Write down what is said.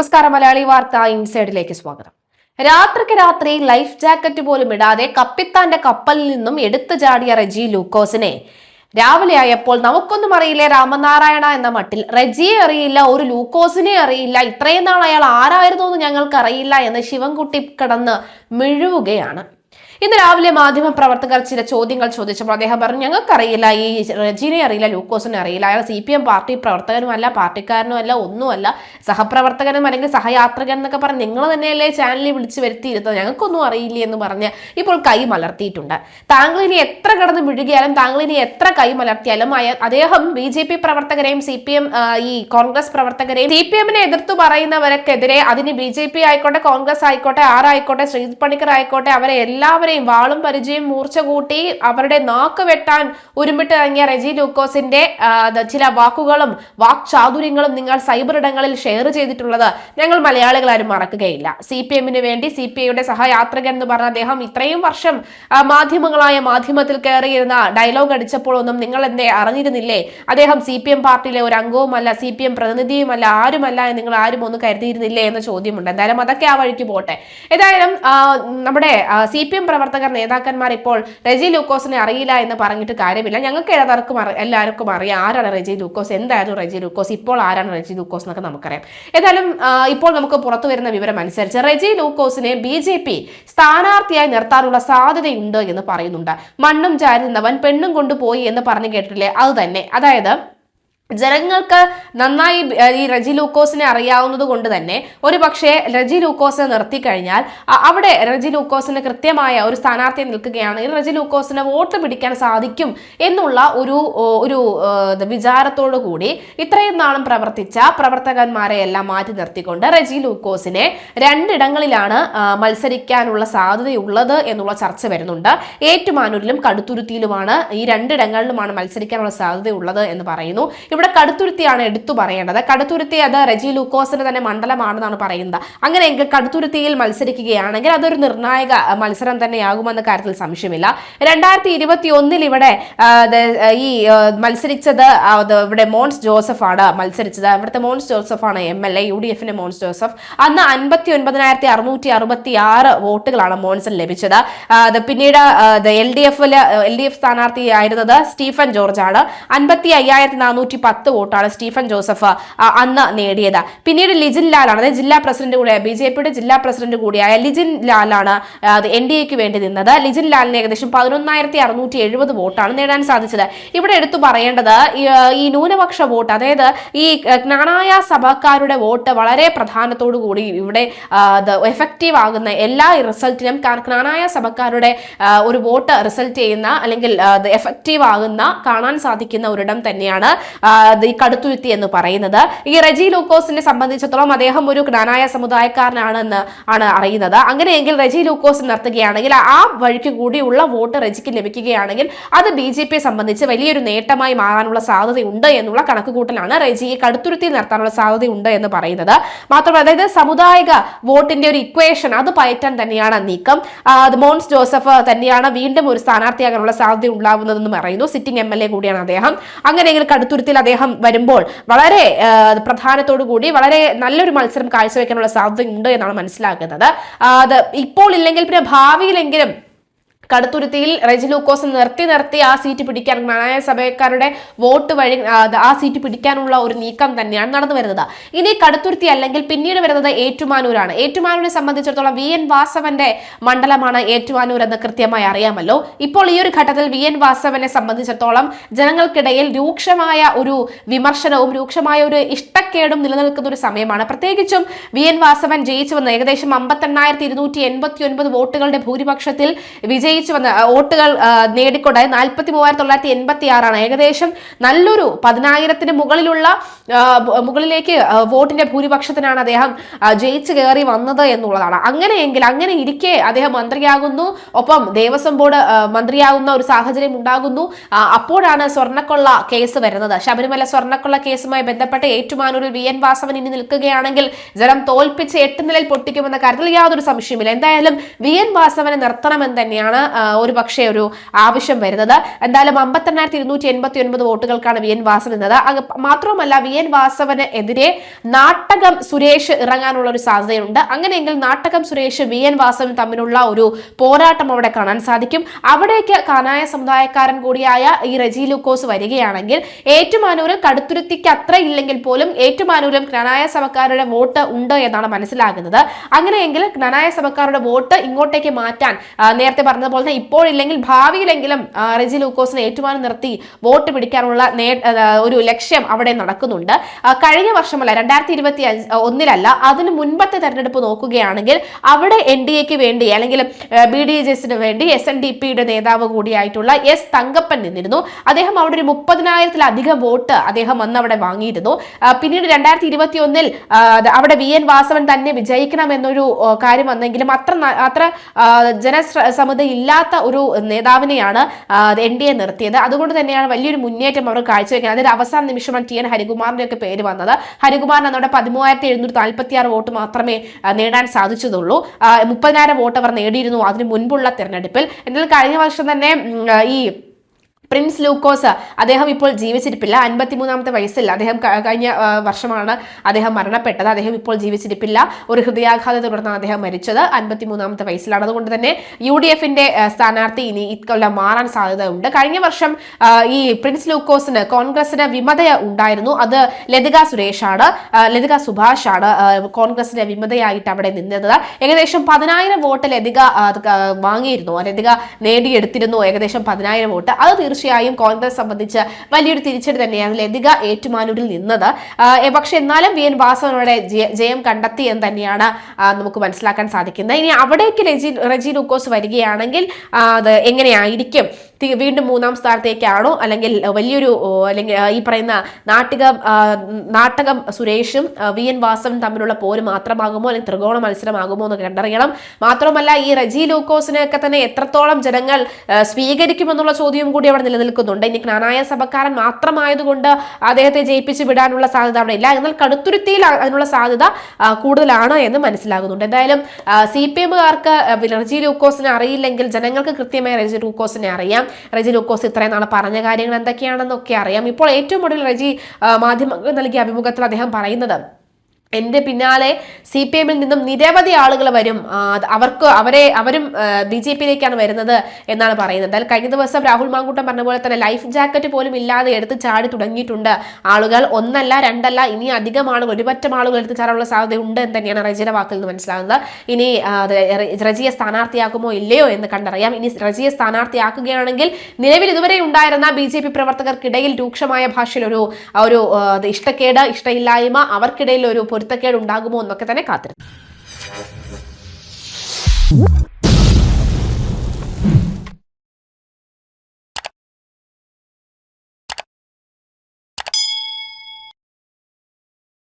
നമസ്കാരം മലയാളി വാർത്ത ഇൻസൈഡിലേക്ക് സ്വാഗതം. രാത്രിക്ക് രാത്രി ലൈഫ് ജാക്കറ്റ് പോലും ഇടാതെ കപ്പിത്താന്റെ കപ്പലിൽ നിന്നും എടുത്തു ചാടിയ റെജി ലൂക്കോസിനെ. രാവിലെ ആയപ്പോൾ നമുക്കൊന്നും അറിയില്ല രാമനാരായണ എന്ന മട്ടിൽ? റെജിയെ അറിയില്ല ഒരു ലൂക്കോസിനെ അറിയില്ല. ഇത്രയും നാൾ അയാൾ ആരായിരുന്നു എന്ന് ഞങ്ങൾക്ക് അറിയില്ല എന്ന് ശിവൻകുട്ടി കിടന്ന് മിഴുവുകയാണ്. ഇന്ന് രാവിലെ മാധ്യമ പ്രവർത്തകർ ചില ചോദ്യങ്ങൾ ചോദിച്ചപ്പോൾ അദ്ദേഹം പറഞ്ഞു ഞങ്ങൾക്ക് അറിയില്ല ഈ റെജിനെ അറിയില്ല ലൂക്കോസിനെ അറിയില്ല. അയാൾ സി പി എം പാർട്ടി പ്രവർത്തകനുമല്ല പാർട്ടിക്കാരനുമല്ല ഒന്നുമല്ല. സഹപ്രവർത്തകനും അല്ലെങ്കിൽ സഹയാത്രികൻ എന്നൊക്കെ പറഞ്ഞ് നിങ്ങൾ തന്നെയല്ലേ ചാനലിൽ വിളിച്ചു വരുത്തിയിരുന്നത്. ഞങ്ങൾക്കൊന്നും അറിയില്ല എന്ന് പറഞ്ഞ് ഇപ്പോൾ കൈ മലർത്തിയിട്ടുണ്ട്. താങ്കൾ ഇനി എത്ര കടന്ന് വിഴുകിയാലും താങ്കൾ ഇനി എത്ര കൈ മലർത്തിയാലും അദ്ദേഹം ബി ജെ പി പ്രവർത്തകരെയും സി പി എം ഈ കോൺഗ്രസ് പ്രവർത്തകരെയും സി പി എമ്മിനെ എതിർത്തു പറയുന്നവർക്കെതിരെ അതിന് ബി ജെ പി ആയിക്കോട്ടെ കോൺഗ്രസ് ആയിക്കോട്ടെ ആരായിക്കോട്ടെ ശ്രീജിത് പണിക്കർ ആയിക്കോട്ടെ അവരെ എല്ലാവരെയും വാളും പരിചയം മൂർച്ച കൂട്ടി അവരുടെ നാക്ക് വെട്ടാൻ ഉരുമ്പിട്ടിറങ്ങിയ റെജി ലൂക്കോസിന്റെ ചില വാക്കുകളും വാക്ചാതുര്യങ്ങളും നിങ്ങൾ സൈബർ ഇടങ്ങളിൽ ഷെയർ ചെയ്തിട്ടുള്ളത് ഞങ്ങൾ മലയാളികൾ ആരും മറക്കുകയില്ല. സി പി എമ്മിന് വേണ്ടി സി പി ഐയുടെ സഹയാത്രികൻ എന്ന് പറഞ്ഞ അദ്ദേഹം ഇത്രയും വർഷം മാധ്യമങ്ങളായ മാധ്യമത്തിൽ കയറിയിരുന്ന ഡയലോഗ് അടിച്ചപ്പോൾ ഒന്നും നിങ്ങൾ എന്തേ അറിഞ്ഞിരുന്നില്ലേ? അദ്ദേഹം സി പി എം പാർട്ടിയിലെ ഒരു അംഗവുമല്ല സി പി എം പ്രതിനിധിയുമല്ല ആരുമല്ല എന്ന് നിങ്ങൾ ആരും ഒന്നും കരുതിയിരുന്നില്ലേ എന്ന ചോദ്യമുണ്ട്. എന്തായാലും അതൊക്കെ ആ വഴിക്ക് പോട്ടെ. ഏതായാലും നമ്മുടെ സി പി എം പ്രവർത്തകർ നേതാക്കന്മാർ ഇപ്പോൾ റെജി ലൂക്കോസിനെ അറിയില്ല എന്ന് പറഞ്ഞിട്ട് കാര്യമില്ല. ഞങ്ങൾക്ക് ഏതാർക്കും എല്ലാവർക്കും അറിയാം ആരാണ് റെജി ലൂക്കോസ് എന്തായിരുന്നു റെജി ലൂക്കോസ് ഇപ്പോൾ ആരാണ് റെജി ലൂക്കോസ് എന്നൊക്കെ നമുക്കറിയാം. ഏതായാലും ഇപ്പോൾ നമുക്ക് പുറത്തു വരുന്ന വിവരം അനുസരിച്ച് റെജി ലൂക്കോസിനെ ബി ജെ പി സ്ഥാനാർത്ഥിയായി നിർത്താനുള്ള സാധ്യതയുണ്ട് എന്ന് പറയുന്നുണ്ട്. മണ്ണും ചാരുന്നവൻ പെണ്ണും കൊണ്ടുപോയി എന്ന് പറഞ്ഞു കേട്ടിട്ടില്ലേ? അത് തന്നെ. അതായത് ജനങ്ങൾക്ക് നന്നായി ഈ റജി ലൂക്കോസിനെ അറിയാവുന്നത് കൊണ്ട് തന്നെ ഒരു പക്ഷേ റജി ലൂക്കോസിനെ നിർത്തിക്കഴിഞ്ഞാൽ അവിടെ റജി ലൂക്കോസിന് കൃത്യമായ ഒരു സ്ഥാനാർത്ഥി നിൽക്കുകയാണെങ്കിൽ റജി ലൂക്കോസിന് വോട്ട് പിടിക്കാൻ സാധിക്കും എന്നുള്ള ഒരു ഒരു വിചാരത്തോടു കൂടി ഇത്രയും നാളും പ്രവർത്തിച്ച പ്രവർത്തകന്മാരെ എല്ലാം മാറ്റി നിർത്തിക്കൊണ്ട് റജി ലൂക്കോസിനെ രണ്ടിടങ്ങളിലാണ് മത്സരിക്കാനുള്ള സാധ്യതയുള്ളത് എന്നുള്ള ചർച്ച വരുന്നുണ്ട്. ഏറ്റുമാനൂരിലും കടുത്തുരുത്തിയിലുമാണ് ഈ രണ്ടിടങ്ങളിലുമാണ് മത്സരിക്കാനുള്ള സാധ്യതയുള്ളത് എന്ന് പറയുന്നു. ഇവിടെ കടുത്തുരുത്തിയാണ് എടുത്തു പറയേണ്ടത്. കടുത്തുരുത്തി അത് റെജി ലൂക്കോസിന്റെ തന്നെ മണ്ഡലമാണെന്നാണ് പറയുന്നത്. അങ്ങനെയെങ്കിൽ കടുത്തുരുത്തിയിൽ മത്സരിക്കുകയാണെങ്കിൽ അതൊരു നിർണായക മത്സരം തന്നെയാകുമെന്ന കാര്യത്തിൽ സംശയമില്ല. രണ്ടായിരത്തി ഇരുപത്തി ഒന്നിൽ ഇവിടെ ഈ മത്സരിച്ചത് ഇവിടെ മോൺസ് ജോസഫ് ആണ് മത്സരിച്ചത്. ഇവിടുത്തെ മോൺസ് ജോസഫ് ആണ് M L A U D എഫിന്റെ മോൺസ് ജോസഫ്. അന്ന് അൻപത്തി ഒൻപതിനായിരത്തി അറുന്നൂറ്റി അറുപത്തി ആറ് വോട്ടുകളാണ് മോൺസിന് ലഭിച്ചത് പിന്നീട് എൽ ഡി എഫിൽ എൽ ഡി എഫ് സ്ഥാനാർത്ഥിയായിരുന്നത് സ്റ്റീഫൻ ജോർജ് ആണ് അൻപത്തി അയ്യായിരത്തി നാനൂറ്റി പത്ത് വോട്ടാണ് സ്റ്റീഫൻ ജോസഫ് അന്ന് നേടിയത്. പിന്നീട് ലിജിൻ ലാലാണ് അതായത് ജില്ലാ പ്രസിഡന്റ് കൂടെ ബി ജെ പിയുടെ ജില്ലാ പ്രസിഡന്റ് കൂടിയായ ലിജിൻ ലാലാണ് എൻ ഡി എക്ക് വേണ്ടി നിന്നത്. ലിജിൻ ലാലിന് ഏകദേശം പതിനൊന്നായിരത്തി അറുന്നൂറ്റി എഴുപത് വോട്ടാണ് നേടാൻ സാധിച്ചത്. ഇവിടെ എടുത്തു പറയേണ്ടത് ഈ, ന്യൂനപക്ഷ വോട്ട് അതായത് ഈ ജ്ഞാനായ സഭക്കാരുടെ വോട്ട് വളരെ പ്രധാനത്തോടു കൂടി ഇവിടെ എഫക്റ്റീവ് ആകുന്ന എല്ലാ റിസൾട്ടിനും ജ്ഞാനായ സഭക്കാരുടെ ഒരു വോട്ട് റിസൾട്ട് ചെയ്യുന്ന അല്ലെങ്കിൽ എഫക്റ്റീവ് ആകുന്ന കാണാൻ സാധിക്കുന്ന ഒരിടം തന്നെയാണ് ഈ കടുത്തുരുത്തി എന്ന് പറയുന്നത്. ഈ റെജി ലൂക്കോസിനെ സംബന്ധിച്ചിടത്തോളം അദ്ദേഹം ഒരു ജ്ഞാനായ സമുദായക്കാരനാണെന്ന് ആണ് അറിയുന്നത്. അങ്ങനെയെങ്കിൽ റെജി ലൂക്കോസ് നിർത്തുകയാണെങ്കിൽ ആ വഴിക്ക് കൂടിയുള്ള വോട്ട് റെജിക്ക് ലഭിക്കുകയാണെങ്കിൽ അത് ബി ജെ പിയെ സംബന്ധിച്ച് വലിയൊരു നേട്ടമായി മാറാനുള്ള സാധ്യതയുണ്ട് എന്നുള്ള കണക്കുകൂട്ടലാണ് റെജിയെ കടുത്തുരുത്തി നിർത്താനുള്ള സാധ്യതയുണ്ട് എന്ന് പറയുന്നത്. മാത്രമല്ല അതായത് സമുദായിക വോട്ടിന്റെ ഒരു ഇക്വേഷൻ അത് പയറ്റാൻ തന്നെയാണ് നീക്കം. മോൺസ് ജോസഫ് തന്നെയാണ് വീണ്ടും ഒരു സ്ഥാനാർത്ഥിയാകാനുള്ള സാധ്യത ഉണ്ടാവുന്നതെന്ന് പറയുന്നു. സിറ്റിംഗ് എം എൽ എ കൂടിയാണ് അദ്ദേഹം. അങ്ങനെയെങ്കിൽ കടുത്തുരുത്തിൽ അദ്ദേഹം വരുമ്പോൾ വളരെ പ്രധാനത്തോടു കൂടി വളരെ നല്ലൊരു മത്സരം കാഴ്ചവെക്കാനുള്ള സാധ്യതയുണ്ട് എന്നാണ് മനസ്സിലാക്കുന്നത്. അത് ഇപ്പോൾ ഇല്ലെങ്കിൽ പിന്നെ ഭാവിയിലെങ്കിലും കടുത്തുരുത്തിയിൽ റെജി ലൂക്കോസ് നിർത്തി നിർത്തി ആ സീറ്റ് പിടിക്കാൻ ജ്ഞാനായ സഭയക്കാരുടെ വോട്ട് വഴി ആ, സീറ്റ് പിടിക്കാനുള്ള ഒരു നീക്കം തന്നെയാണ് നടന്നു വരുന്നത്. ഇനി കടുത്തുരുത്തി അല്ലെങ്കിൽ പിന്നീട് വരുന്നത് ഏറ്റുമാനൂരാണ്. ഏറ്റുമാനൂരിനെ സംബന്ധിച്ചിടത്തോളം വി എൻ വാസവന്റെ മണ്ഡലമാണ് ഏറ്റുമാനൂർ എന്ന് കൃത്യമായി അറിയാമല്ലോ. ഇപ്പോൾ ഈ ഒരു ഘട്ടത്തിൽ വി എൻ വാസവനെ സംബന്ധിച്ചിടത്തോളം ജനങ്ങൾക്കിടയിൽ രൂക്ഷമായ ഒരു വിമർശനവും രൂക്ഷമായ ഒരു ഇഷ്ടക്കേടും നിലനിൽക്കുന്ന ഒരു സമയമാണ്. പ്രത്യേകിച്ചും വി എൻ വാസവൻ ജയിച്ചു വന്ന ഏകദേശം അമ്പത്തെണ്ണായിരത്തി ഇരുന്നൂറ്റി എൺപത്തി ഒൻപത് വോട്ടുകളുടെ ഭൂരിപക്ഷത്തിൽ വിജയിച്ചു വന്ന വോട്ടുകൾ നേടിക്കൊണ്ടായി നേടിക്കൊണ്ട് നാൽപ്പത്തി മൂവായിരത്തി തൊള്ളായിരത്തി എൺപത്തി ആറാണ് ഏകദേശം നല്ലൊരു പതിനായിരത്തിന് മുകളിലുള്ള മുകളിലേക്ക് വോട്ടിന്റെ ഭൂരിപക്ഷത്തിനാണ് അദ്ദേഹം ജയിച്ചു കയറി വന്നത് എന്നുള്ളതാണ്. അങ്ങനെയെങ്കിൽ അങ്ങനെ ഇരിക്കെ അദ്ദേഹം മന്ത്രിയാകുന്നു. ഒപ്പം ദേവസ്വം ബോർഡ് മന്ത്രിയാകുന്ന ഒരു സാഹചര്യം ഉണ്ടാകുന്നു. അപ്പോഴാണ് സ്വർണക്കൊള്ള കേസ് വരുന്നത്. ശബരിമല സ്വർണക്കൊള്ള കേസുമായി ബന്ധപ്പെട്ട് ഏറ്റുമാനൂരിൽ വി എൻ വാസവൻ ഇനി നിൽക്കുകയാണെങ്കിൽ ജനം തോൽപ്പിച്ച് എട്ട് നിലയിൽ പൊട്ടിക്കുമെന്ന കാര്യത്തിൽ യാതൊരു സംശയമില്ല എന്തായാലും വി എൻ വാസവനെ നിർത്തണമെന്ന് തന്നെയാണ് ഒരു പക്ഷേ ഒരു ആവശ്യം വരുന്നത്. എന്തായാലും അമ്പത്തെണ്ണായിരത്തി ഇരുന്നൂറ്റി എൺപത്തി ഒൻപത് വോട്ടുകൾക്കാണ് വി എൻ വാസവൻ നിന്നത് അത് മാത്രവുമല്ല വി എൻ വാസവന് എതിരെ നാട്ടകം സുരേഷ് ഇറങ്ങാനുള്ള ഒരു സാധ്യതയുണ്ട്. അങ്ങനെയെങ്കിൽ നാട്ടകം സുരേഷ് വി എൻ വാസവൻ തമ്മിലുള്ള ഒരു പോരാട്ടം അവിടെ കാണാൻ സാധിക്കും. അവിടേക്ക് കാനായ സമുദായക്കാരൻ കൂടിയായ ഈ റെജി ലൂക്കോസ് വരികയാണെങ്കിൽ ഏറ്റുമാനൂരിൽ കടുത്തുരുത്തിക്ക് അത്ര ഇല്ലെങ്കിൽ പോലും ഏറ്റുമാനൂരിലും കനായ സഭക്കാരുടെ വോട്ട് ഉണ്ട് എന്നാണ് മനസ്സിലാകുന്നത്. അങ്ങനെയെങ്കിൽ കനായ സഭക്കാരുടെ വോട്ട് ഇങ്ങോട്ടേക്ക് മാറ്റാൻ നേരത്തെ പറഞ്ഞതുപോലെ തന്നെ ഇപ്പോഴില്ലെങ്കിൽ ഭാവിയിലെങ്കിലും റെജി ലൂക്കോസിനെ ഏറ്റുമാനം നിർത്തി വോട്ട് പിടിക്കാനുള്ള ഒരു ലക്ഷ്യം അവിടെ നടക്കുന്നുണ്ട്. കഴിഞ്ഞ വർഷമല്ല രണ്ടായിരത്തി ഇരുപത്തി ഒന്നിലല്ല അതിന് മുൻപത്തെ തെരഞ്ഞെടുപ്പ് നോക്കുകയാണെങ്കിൽ അവിടെ എൻ ഡി എക്ക് വേണ്ടി അല്ലെങ്കിൽ ബി ഡി എസിന് വേണ്ടി എസ് എൻ ഡി പിയുടെ നേതാവ് കൂടിയായിട്ടുള്ള എസ് തങ്കപ്പൻ നിന്നിരുന്നു. അദ്ദേഹം അവിടെ ഒരു മുപ്പതിനായിരത്തിലധികം വോട്ട് അദ്ദേഹം അന്ന് അവിടെ വാങ്ങിയിരുന്നു. പിന്നീട് രണ്ടായിരത്തി ഇരുപത്തി ഒന്നിൽ അവിടെ വി എൻ വാസവൻ തന്നെ വിജയിക്കണം എന്നൊരു കാര്യം വന്നെങ്കിലും അത്ര അത്ര ജനസമ്മത ഇല്ലാത്ത ഒരു നേതാവിനെയാണ് എൻ ഡി എ നിർത്തിയത്. അതുകൊണ്ട് തന്നെയാണ് വലിയൊരു മുന്നേറ്റം അവർ കാഴ്ചവെക്കുന്നത്. അതിൽ അവസാന നിമിഷമാണ് ടി എൻ ഹരികുമാറിന്റെ ഒക്കെ പേര് വന്നത്. ഹരികുമാറിന് നമ്മുടെ പതിമൂവായിരത്തി എഴുന്നൂറ്റി നാൽപ്പത്തി ആറ് വോട്ട് മാത്രമേ നേടാൻ സാധിച്ചതുള്ളൂ. മുപ്പതിനായിരം വോട്ട് അവർ നേടിയിരുന്നു അതിന് മുൻപുള്ള തെരഞ്ഞെടുപ്പിൽ. എന്നാൽ കഴിഞ്ഞ വർഷം തന്നെ ഈ പ്രിൻസ് ലൂക്കോസ് അദ്ദേഹം ഇപ്പോൾ ജീവിച്ചിരിപ്പില്ല. അൻപത്തിമൂന്നാമത്തെ വയസ്സിൽ അദ്ദേഹം കഴിഞ്ഞ വർഷമാണ് അദ്ദേഹം മരണപ്പെട്ടത്. അദ്ദേഹം ഇപ്പോൾ ജീവിച്ചിരിപ്പില്ല. ഒരു ഹൃദയാഘാതത്തെ തുടർന്നാണ് അദ്ദേഹം മരിച്ചത്. അൻപത്തിമൂന്നാമത്തെ വയസ്സിലാണ്. അതുകൊണ്ട് തന്നെ യു ഡി എഫിന്റെ സ്ഥാനാർത്ഥി ഇനി ഇക്കൊല്ലം മാറാൻ സാധ്യതയുണ്ട്. കഴിഞ്ഞ വർഷം ഈ പ്രിൻസ് ലൂക്കോസിന് കോൺഗ്രസിന് വിമത ഉണ്ടായിരുന്നു. അത് ലതിക സുരേഷാണ്. ലതിക ആണ് കോൺഗ്രസിന്റെ വിമതയായിട്ട് അവിടെ നിന്നത്. ഏകദേശം പതിനായിരം വോട്ട് ലതിക വാങ്ങിയിരുന്നു. ലതിക നേടിയെടുത്തിരുന്നു. ഏകദേശം പതിനായിരം വോട്ട്. അത് തീർച്ചയായും കോൺഗ്രസ് സംബന്ധിച്ച് വലിയൊരു തിരിച്ചടി തന്നെയാണ് ലതിക ഏറ്റുമാനൂരിൽ നിന്നത്. പക്ഷെ എന്നാലും വി എൻ വാസവനോടെ ജയം കണ്ടെത്തി എന്ന് തന്നെയാണ് നമുക്ക് മനസ്സിലാക്കാൻ സാധിക്കുന്നത്. ഇനി അവിടേക്ക് രജി റജി ലൂക്കോസ് വരികയാണെങ്കിൽ അത് എങ്ങനെയായിരിക്കും? വീണ്ടും മൂന്നാം സ്ഥാനത്തേക്കാണോ? അല്ലെങ്കിൽ വലിയൊരു അല്ലെങ്കിൽ ഈ പറയുന്ന നാട്ടിക നാട്ടകം സുരേഷും വി എൻ വാസവൻ തമ്മിലുള്ള പോര് മാത്രമാകുമോ? അല്ലെങ്കിൽ ത്രികോണ മത്സരമാകുമോ എന്ന് കണ്ടറിയണം. മാത്രമല്ല ഈ റജി ലൂക്കോസിനെയൊക്കെ തന്നെ എത്രത്തോളം ജനങ്ങൾ സ്വീകരിക്കുമെന്നുള്ള ചോദ്യവും കൂടി അവിടെ നിലനിൽക്കുന്നുണ്ട്. ഇനി ജ്ഞാനായ സഭക്കാരൻ മാത്രമായതുകൊണ്ട് അദ്ദേഹത്തെ ജയിപ്പിച്ച് വിടാനുള്ള സാധ്യത അവിടെ ഇല്ല. എന്നാൽ കടുത്തുരുത്തിയിൽ അതിനുള്ള സാധ്യത കൂടുതലാണ് എന്ന് മനസ്സിലാകുന്നുണ്ട്. എന്തായാലും സി പി എമ്മുകാർക്ക് റജി ലൂക്കോസിനെ അറിയില്ലെങ്കിൽ ജനങ്ങൾക്ക് കൃത്യമായി റജി ലൂക്കോസിനെ അറിയാം. റജി ലൂക്കോസ് ഇത്രയും നാളെ പറഞ്ഞ കാര്യങ്ങൾ എന്തൊക്കെയാണെന്നൊക്കെ അറിയാം. ഇപ്പോൾ ഏറ്റവും ഒടുവിൽ റജി മാധ്യമങ്ങൾ മാധ്യമങ്ങൾക്ക് നൽകിയ അഭിമുഖത്തിൽ അദ്ദേഹം പറയുന്നത് എന്റെ പിന്നാലെ സി പി എമ്മിൽ നിന്നും നിരവധി ആളുകൾ വരും. അവർക്ക് അവരെ അവരും ബി ജെ പിയിലേക്കാണ് വരുന്നത് എന്നാണ് പറയുന്നത്. എന്തായാലും കഴിഞ്ഞ ദിവസം രാഹുൽ മാങ്കൂട്ടം പറഞ്ഞ പോലെ തന്നെ ലൈഫ് ജാക്കറ്റ് പോലും ഇല്ലാതെ എടുത്ത് ചാടി തുടങ്ങിയിട്ടുണ്ട് ആളുകൾ. ഒന്നല്ല രണ്ടല്ല ഇനി അധികം ആളുകൾ ഒരുപറ്റം ആളുകൾ എടുത്ത് ചാടാനുള്ള സാധ്യത ഉണ്ട് എന്ന് തന്നെയാണ് റജിയുടെ വാക്കിൽ നിന്ന് മനസ്സിലാകുന്നത്. ഇനി റജിയെ സ്ഥാനാർത്ഥിയാക്കുമോ ഇല്ലയോ എന്ന് കണ്ടറിയാം. ഇനി റജിയെ സ്ഥാനാർത്ഥിയാക്കുകയാണെങ്കിൽ നിലവിൽ ഇതുവരെ ഉണ്ടായിരുന്ന ബി ജെ പി പ്രവർത്തകർക്കിടയിൽ രൂക്ഷമായ ഭാഷയിൽ ഒരു ഒരു ഇഷ്ടക്കേട് ഇഷ്ടയില്ലായ്മ അവർക്കിടയിൽ ഒരു പൊരുത്തക്കേട് ഉണ്ടാകുമോ എന്നൊക്കെ തന്നെ കാത്തിരുന്നു